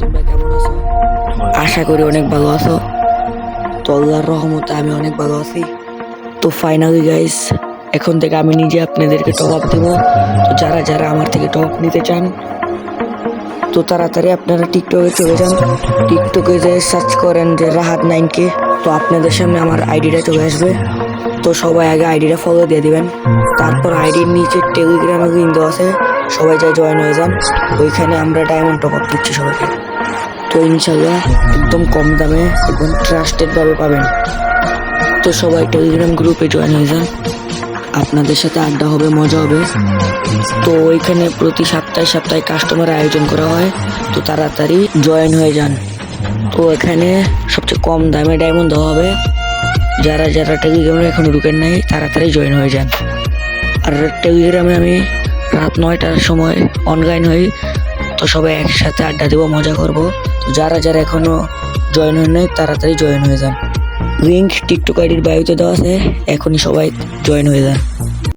তোমরা কেমন আছো? আশা করি অনেক ভালো আছো। তো আল্লাহর রহমতে আমি অনেক ভালো আছি। তো ফাইনালি গাইস এখন থেকে আমি নিজে আপনাদেরকে টপ আপ দেবো। তো যারা যারা আমার থেকে টপ নিতে চান তো তাড়াতাড়ি আপনারা টিকটকে চলে যান। টিকটকে যে সার্চ করেন যে রাহাত নাইনকে তো আপনাদের সামনে আমার আইডিটা চলে আসবে। তো সবাই আগে আইডিটা ফলো দিয়ে দিবেন। তারপর আইডির নিচে টেলিগ্রামে দেওয়া আছে। সবাই যাই জয়েন হয়ে যান। ওইখানে আমরা ডায়মন্ড টপ আপ দিচ্ছি সবাইকে। তো ইনশাল্লাহ একদম কম দামে একদম ট্রাস্টেড ভাবে পাবেন। তো সবাই টেলিগ্রাম গ্রুপে জয়েন হয়ে যান। আপনাদের সাথে আড্ডা হবে, মজা হবে। তো ওইখানে প্রতি সপ্তাহে সপ্তাহে কাস্টমার আয়োজন করা হয়। তো তাড়াতাড়ি জয়েন হয়ে যান। তো এখানে সবচেয়ে কম দামে ডায়মন্ড দেওয়া হবে। যারা যারা টেলিগ্রামে এখন ঢুকেন নাই, তাড়াতাড়ি জয়েন হয়ে যান। আর টেলিগ্রামে আমি রাত নয়টার সময় অনলাইন হই। তো সবাই একসাথে আড্ডা দেবো, মজা করব। তো যারা যারা এখনও জয়েন হয়ে নাই তাড়াতাড়ি জয়েন হয়ে যান। লিঙ্ক টিকটক আইডির বায়ুতে দেওয়া আছে, এখনই সবাই জয়েন হয়ে যান।